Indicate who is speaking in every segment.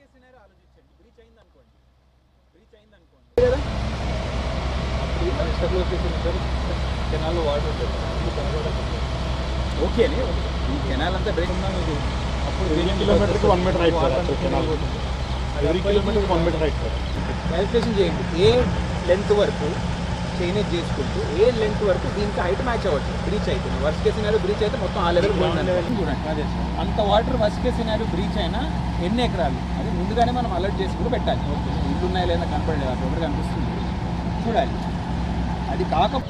Speaker 1: Case scenario ఆలోచించండి. Breach అయింది అనుకోండి బ్రీచ్ అయింది అనుకోండి
Speaker 2: కెనాల్లో వాటర్ ఉంటుంది
Speaker 1: ఓకే ఈ కెనాల్ అంతా బ్రేక్ ఉన్నా మీకు
Speaker 2: అప్పుడు
Speaker 3: కిలోమీటర్కి one metre height sir canal కిలోమీటర్కి one metre height sir.
Speaker 1: Calculation చేయండి. ఏ లెంత్ వరకు చైనేజ్ చేసుకుంటూ ఏ లెంత్ వరకు దీనికి హైట్ మ్యాచ్ అవ్వచ్చు బ్రీచ్ అవుతుంది వర్స్ట్ కేస్ బ్రీచ్ అయితే మొత్తం ఆ లెవెల్ చూడండి అంత వాటర్ వర్స్ట్ కేస్ బ్రీచ్ అయినా ఎన్ని ఎకరాలు అది ముందుగానే మనం అలర్ట్ చేసుకుంటూ పెట్టాలి ఇల్లు ఉన్నాయా లేదా కనపడలేదు అక్కడ ఒకటి కనిపిస్తుంది చూడాలి అది కాక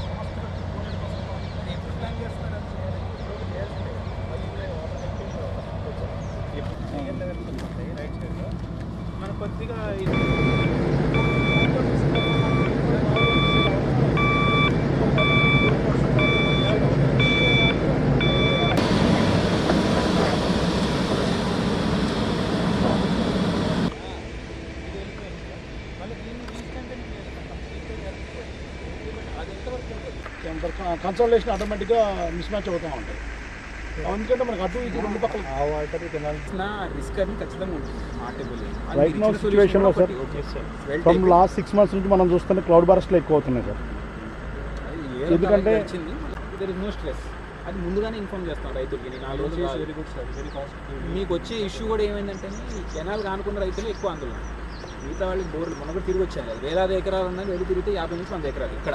Speaker 1: మన కొద్దిగా
Speaker 3: కన్సల్టేషన్ ఆటోమేటిక్గా మిస్ మ్యాచ్ అవుతూ ఉంటాయి. ఎందుకంటే మనకు అటు ఇటు రెండు పక్కల
Speaker 2: ఆ వాటర్ కెనాల్
Speaker 1: నా రిస్క్ అని ఖచ్చితంగా ఉంటుంది.
Speaker 3: sir, from last six months నుంచి మనం చూస్తుంటే క్లౌడ్ బరస్ట్లు ఎక్కువ అవుతున్నాయి సార్ ఎందుకంటే-
Speaker 1: దర్ ఇస్ నో స్ట్రెస్ అది ముందుగానే ఇన్ఫార్మ్ చేస్తాం రైతులకి. నేను నాలుగు రోజులు కాదు.
Speaker 2: Very good sir very cost
Speaker 1: మీకు వచ్చే ఇష్యూ కూడా ఏమైందంటే ఈ కెనాల్ కానుకున్న రైతులు ఎక్కువ అందులో. మిగతా వాళ్ళకి బోర్లు మొన్న కూడా తిరిగి వచ్చాను కదా వేలాది ఎకరాలు ఉన్నాయి వెళ్ళి తిరిగితే యాభై నుంచి వంద ఎకరాలు ఇక్కడ.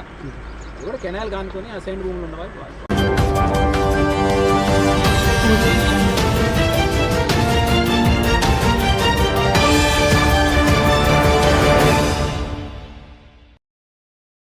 Speaker 1: అది కూడా కెనాల్ కానుకొని ఆ సైడ్ భూములు ఉన్న వాళ్ళు